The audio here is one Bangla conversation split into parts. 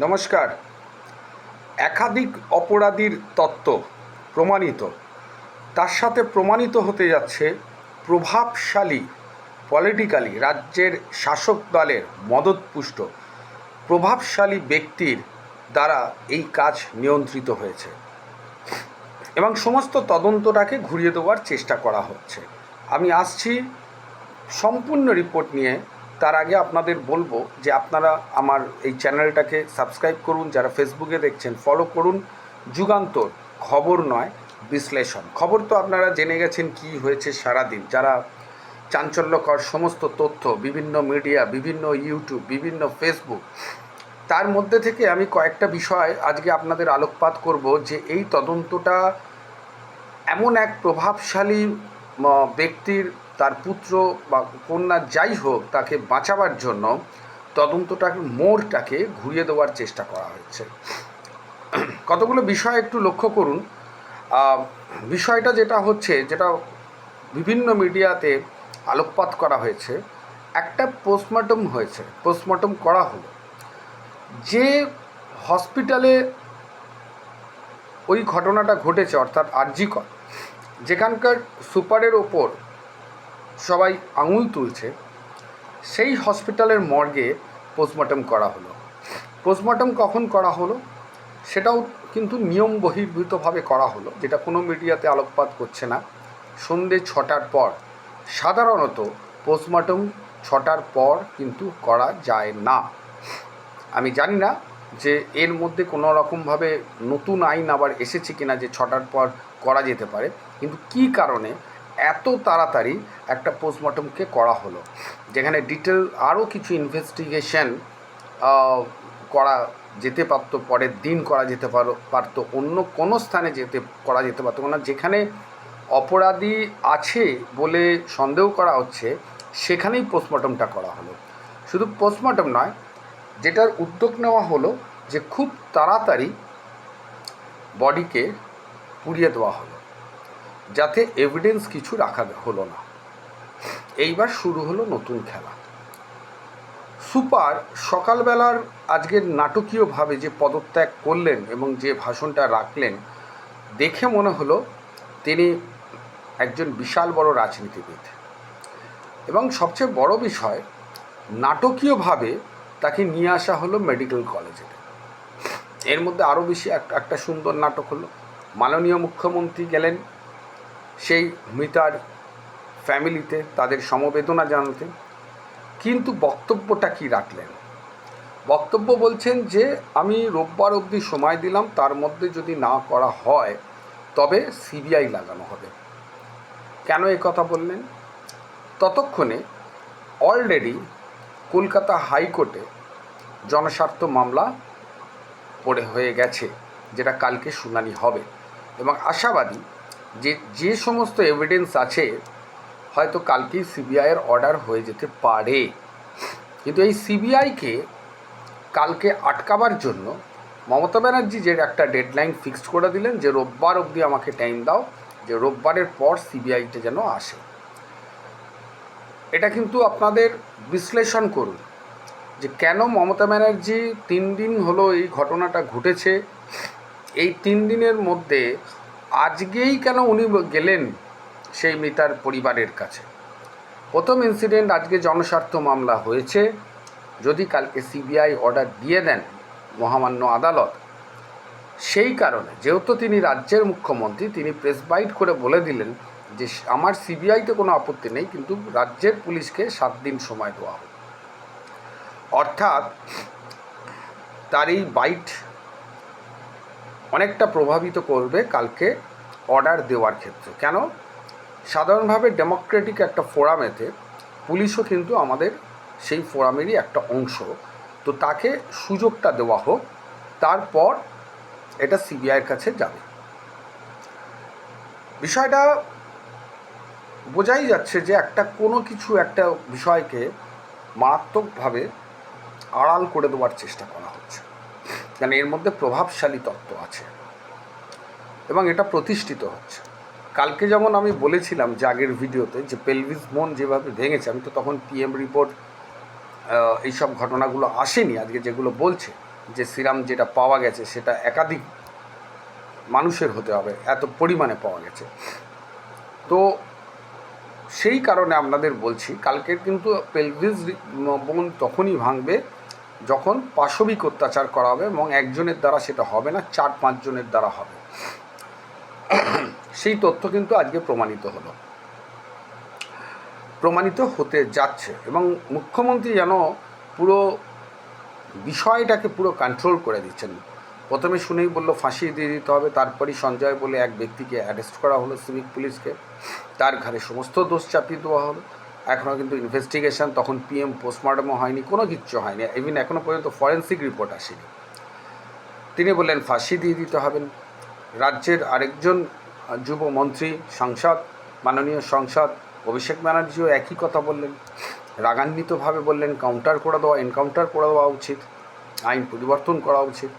নমস্কার। একাধিক অপরাধীর তত্ত্ব প্রমাণিত। তার সাথে প্রমাণিত হতে যাচ্ছে প্রভাবশালী পলিটিক্যালি রাজ্যের শাসক দলের মদতপুষ্ট, প্রভাবশালী ব্যক্তির দ্বারা এই কাজ নিয়ন্ত্রিত হয়েছে। এবং সমস্ত তদন্তটাকে ঘুরিয়ে দেওয়ার চেষ্টা করা হচ্ছে। আমি আসছি সম্পূর্ণ রিপোর্ট নিয়ে তার আগে আপনাদের বলব যে আপনারা আমার এই চ্যানেলটাকে সাবস্ক্রাইব করুন, যারা ফেসবুকে দেখছেন ফলো করুন। যুগান্তর খবর নয়, বিশ্লেষণ। খবর তো আপনারা জেনে গেছেন কি হয়েছে সারাদিন। যারা চাঞ্চল্যকর সমস্ত তথ্য, বিভিন্ন মিডিয়া, বিভিন্ন ইউটিউব, বিভিন্ন ফেসবুক, তার মধ্যে থেকে আমি কয়েকটা বিষয় আজকে আপনাদের আলোকপাত করব যে এই তদন্তটা এমন এক প্রভাবশালী ব্যক্তির তার পুত্র বা কন্যা যাই হোক, তাকে বাঁচাবার জন্য তদন্তটাকে মোড়টাকে ঘুরিয়ে দেওয়ার চেষ্টা করা হয়েছে। কতগুলো বিষয় একটু লক্ষ্য করুন। বিষয়টা যেটা হচ্ছে, যেটা বিভিন্ন মিডিয়াতে আলোকপাত করা হয়েছে, একটা পোস্টমর্টম হয়েছে, পোস্টমর্টম করা হলো। যে হসপিটালে ওই ঘটনাটা ঘটেছে, অর্থাৎ আরজিকর, যেখানকার সুপারের ওপর সবাই আঙুল তুলছে, সেই হসপিটালের মর্গে পোস্টমর্টম করা হলো। পোস্টমর্টম কখন করা হলো? সেটাও কিন্তু নিয়ম বহির্ভূতভাবে করা হলো, যেটা কোনো মিডিয়াতে আলোকপাত করছে না। সন্ধে ছটার পর, সাধারণত পোস্টমর্টম ছটার পর কিন্তু করা যায় না। আমি জানি না যে এর মধ্যে কোনো রকমভাবে নতুন আইন আবার এসেছে কিনা যে ছটার পর করা যেতে পারে, কিন্তু কী কারণে এত তাড়াতাড়ি একটা পোস্টমর্টমকে করা হলো, যেখানে ডিটেল আরও কিছু ইনভেস্টিগেশন করা যেতে পারতো, পরের দিন করা যেতে পারো, পারতো, অন্য কোনো স্থানে যেতে, করা যেতে পারতো। না যেখানে অপরাধী আছে বলে সন্দেহ করা হচ্ছে, সেখানেই পোস্টমর্টমটা করা হলো। শুধু পোস্টমর্টম নয়, যেটার উদ্যোগ নেওয়া হলো যে খুব তাড়াতাড়ি বডিকে পুড়িয়ে দেওয়া হলো। যাতে এভিডেন্স কিছু রাখা হলো না। এইবার শুরু হলো নতুন খেলা। সুপার সকালবেলার আজকের নাটকীয়ভাবে যে পদত্যাগ করলেন এবং যে ভাষণটা রাখলেন, দেখে মনে হলো তিনি একজন বিশাল বড় রাজনীতিবিদ। এবং সবচেয়ে বড় বিষয়, নাটকীয়ভাবে তাকে নিয়ে আসা হলো মেডিকেল কলেজে এর মধ্যে আরও বেশি একটা সুন্দর নাটক হলো। মাননীয় মুখ্যমন্ত্রী গেলেন সেই মৃতার ফ্যামিলিতে তাদের সমবেদনা জানাতে। কিন্তু বক্তব্যটা কি রাখলেন? বক্তব্য বলছেন যে, আমি রোববার অবধি সময় দিলাম, তার মধ্যে যদি না করা হয়, তবে সিবিআই লাগানো হবে। কেন এ কথা বললেন? ততক্ষণে অলরেডি কলকাতা হাইকোর্টে জনস্বার্থ মামলা পড়ে হয়ে গেছে, যেটা কালকে শুনানি হবে। এবং আশাবাদী যে যে সমস্ত এভিডেন্স আছে, হয়তো কালকেই সিবিআইয়ের অর্ডার হয়ে যেতে পারে। কিন্তু এই সিবিআইকে কালকে আটকাবার জন্য মমতা ব্যানার্জি যে একটা ডেডলাইন ফিক্সড করে দিলেন, যে রোববার অবধি আমাকে টাইম দাও, যে রোববারের পর সিবিআইটা যেন আসে। এটা কিন্তু আপনাদের বিশ্লেষণ করুন, যে কেন মমতা ব্যানার্জি তিন দিন হলো এই ঘটনাটা ঘটেছে। এই তিন দিনের মধ্যে আজকেই কেন উনি গেলেন সেই মৃতার পরিবারের কাছে? প্রথম ইনসিডেন্ট আজকে জনস্বার্থ মামলা হয়েছে। যদি কালকে সিবিআই অর্ডার দিয়ে দেন মহামান্য আদালত, সেই কারণে যেহেতু তিনি রাজ্যের মুখ্যমন্ত্রী, তিনি প্রেস বাইট করে বলে দিলেন যে আমার সিবিআইতে কোনো আপত্তি নেই, কিন্তু রাজ্যের পুলিশকে সাত দিন সময় দেওয়া হবে অর্থাৎ তার এই বাইট অনেকটা প্রভাবিত করবে কালকে অর্ডার দেওয়ার ক্ষেত্রে। কেন? সাধারণভাবে ডেমোক্রেটিক একটা ফোরামেতে পুলিশও কিন্তু আমাদের সেই ফোরামেরই একটা অংশ। তো তাকে সুযোগটা দেওয়া হোক, তারপর এটা সিবিআইয়ের কাছে যাবে। বিষয়টা বোঝাই যাচ্ছে যে একটা কোনো কিছু একটা বিষয়কে মারাত্মকভাবে আড়াল করে দেওয়ার চেষ্টা করা হচ্ছে। কারণ এর মধ্যে প্রভাবশালী তত্ত্ব আছে। এবং এটা প্রতিষ্ঠিত হচ্ছে। কালকে যেমন আমি বলেছিলাম যে আগের ভিডিওতে যে পেলভিস বোন যেভাবে ভেঙেছে, আমি তো তখন পিএম রিপোর্ট এইসব ঘটনাগুলো আসেনি আজকে যেগুলো বলছে যে সিরাম যেটা পাওয়া গেছে সেটা একাধিক মানুষের হতে হবে, এত পরিমাণে পাওয়া গেছে। তো সেই কারণে আপনাদের বলছি, কালকের কিন্তু পেলভিস বোন তখনই ভাঙবে যখন পাশবিক অত্যাচার করা হবে এবং একজনের দ্বারা সেটা হবে না, চার পাঁচজনের দ্বারা হবে। সেই তথ্য কিন্তু আজকে প্রমাণিত হলো। প্রমাণিত হতে যাচ্ছে এবং মুখ্যমন্ত্রী যেন পুরো বিষয়টাকে পুরো কন্ট্রোল করে দিচ্ছেন। প্রথমে শুনেই বলল, ফাঁসি দিয়ে দিতে হবে, তারপরই সঞ্জয় বলে এক ব্যক্তিকে অ্যারেস্ট করা হলো সিভিক পুলিশকে তার ঘাড়ে সমস্ত দোষ চাপিয়ে দেওয়া হলো। এখনও কিন্তু ইনভেস্টিগেশন তখন পিএম পোস্টমর্টমও হয়নি, কোনো কিচ্ছু হয়নি। ইভিন এখনও পর্যন্ত ফরেন্সিক রিপোর্ট আসেনি। তিনি বললেন, ফাঁসি দিয়ে দিতে হবেন রাজ্যের আরেকজন যুব মন্ত্রী, সাংসদ, মাননীয় সংসদ অভিষেক ব্যানার্জিও একই কথা বললেন। রাগান্বিতভাবে বললেন কাউন্টার করে দেওয়া এনকাউন্টার করে দেওয়া উচিত। আইন পরিবর্তন করা উচিত।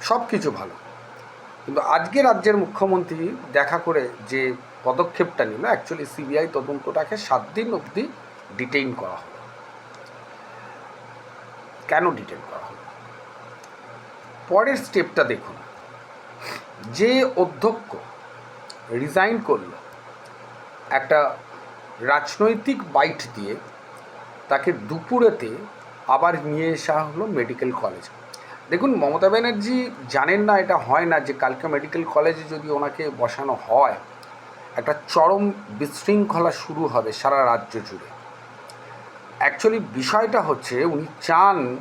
সব কিছু ভালো। কিন্তু আজকে রাজ্যের মুখ্যমন্ত্রী দেখা করে যে পদক্ষেপটা নিল। অ্যাকচুয়ালি সিবিআই তদন্তটাকে সাত দিন অবধি ডিটেইন করা হলো। কেন ডিটেইন করা হলো? পরের স্টেপটা দেখুন। যে অধ্যক্ষ রিজাইন করল, একটা রাজনৈতিক বাইট দিয়ে তাকে দুপুরেতে আবার নিয়ে আসা হলো মেডিকেল কলেজ দেখুন, মমতা ব্যানার্জি জানেন না, এটা হয় না যে কালকে মেডিকেল কলেজে যদি ওনাকে বসানো হয়। চরম বিশৃঙ্খলা শুরু হবে সারা রাজ্য জুড়ে। অ্যাকচুয়ালি বিষয়টা হচ্ছে উনি চান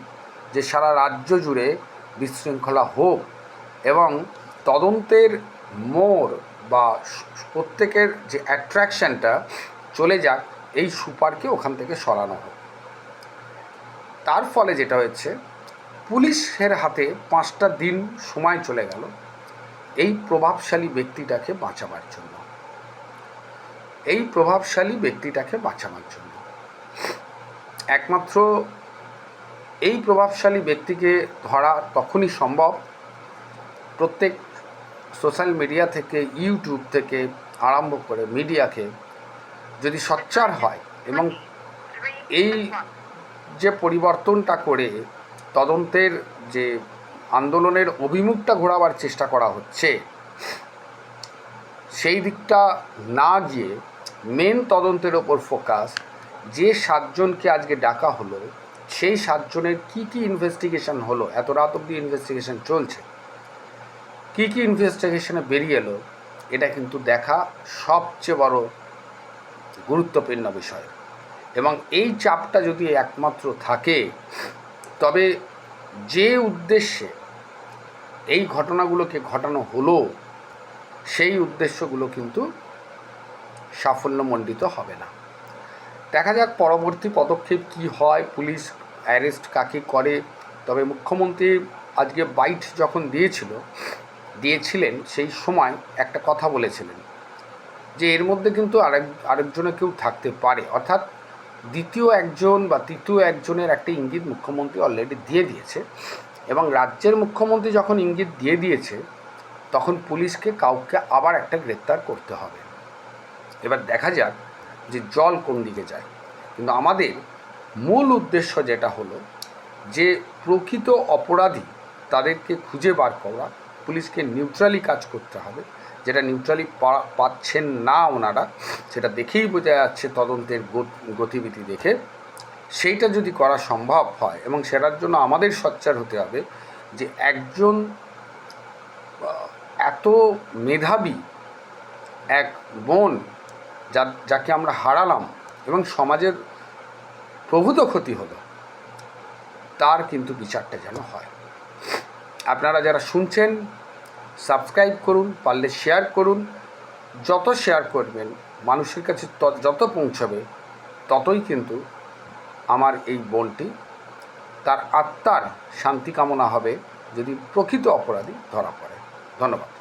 যে সারা রাজ্য জুড়ে বিশৃঙ্খলা হোক এবং তদন্তের মোড় বা প্রত্যেকের যে অ্যাট্রাকশানটা চলে যাক, এই সুপারকে ওখান থেকে সরানো হোক। তার ফলে যেটা হয়েছে, পুলিশের হাতে পাঁচটা দিন সময় চলে গেল। এই প্রভাবশালী ব্যক্তিটাকে বাঁচাবার জন্য। এই প্রভাবশালী ব্যক্তিটাকে বাঁচানোর জন্য। একমাত্র এই প্রভাবশালী ব্যক্তিকে ধরা তখনই সম্ভব প্রত্যেক সোশ্যাল মিডিয়া থেকে, ইউটিউব থেকে আরম্ভ করে মিডিয়াকে যদি সচ্চার হয় এবং এই যে পরিবর্তনটা করে তদন্তের যে আন্দোলনের অভিমুখটা ঘোরাবার চেষ্টা করা হচ্ছে, সেই দিকটা না গিয়ে মেন তদন্তের ওপর ফোকাস যে সাতজনকে আজকে ডাকা হলো, সেই সাতজনের কী কী ইনভেস্টিগেশন হলো, এত রাত অব্দি ইনভেস্টিগেশন চলছে, কী কী ইনভেস্টিগেশনে বেরিয়ে এলো, এটা কিন্তু দেখা সবচেয়ে বড় গুরুত্বপূর্ণ বিষয়। এবং এই চাপটা যদি একমাত্র থাকে, তবে যে উদ্দেশ্যে এই ঘটনাগুলোকে ঘটানো হলো, সেই উদ্দেশ্যগুলো কিন্তু সাফল্যমণ্ডিত হবে না। দেখা যাক পরবর্তী পদক্ষেপ কি হয়, পুলিশ অ্যারেস্ট কাকে করে। তবে মুখ্যমন্ত্রী আজকে বাইট যখন দিয়েছিল, দিয়েছিলেন, সেই সময় একটা কথা বলেছিলেন যে এর মধ্যে কিন্তু আরেক আরেকজনে কেউ থাকতে পারে। অর্থাৎ দ্বিতীয় একজন বা তৃতীয় একজনের একটা ইঙ্গিত মুখ্যমন্ত্রী অলরেডি দিয়ে দিয়েছে এবং রাজ্যের মুখ্যমন্ত্রী যখন ইঙ্গিত দিয়ে দিয়েছে, তখন পুলিশকে কাউকে আবার একটা গ্রেপ্তার করতে হবে। এবার দেখা যাক যে জল কোন দিকে যায়। কিন্তু আমাদের মূল উদ্দেশ্য যেটা হলো যে প্রকৃত অপরাধী তাদেরকে খুঁজে বার করা, পুলিশকে নিউট্রালি কাজ করতে হবে। যেটা নিউট্রালি পাচ্ছেন না ওনারা, সেটা দেখেই বোঝা যাচ্ছে তদন্তের গতিবিধি দেখে। সেইটা যদি করা সম্ভব হয় এবং সেটার জন্য আমাদের সচ্চার হতে হবে যে একজন এত মেধাবী এক বোন যা, যাকে আমরা হারালাম এবং সমাজের প্রভূত ক্ষতি হলো, তার কিন্তু বিচারটা যেন হয়। আপনারা যারা শুনছেন, সাবস্ক্রাইব করুন, পারলে শেয়ার করুন। যত শেয়ার করবেন, মানুষের কাছে যত পৌঁছবে, ততই কিন্তু আমার এই বোনটি তার আত্মার শান্তি কামনা হবে যদি প্রকৃত অপরাধী ধরা পড়ে। ধন্যবাদ।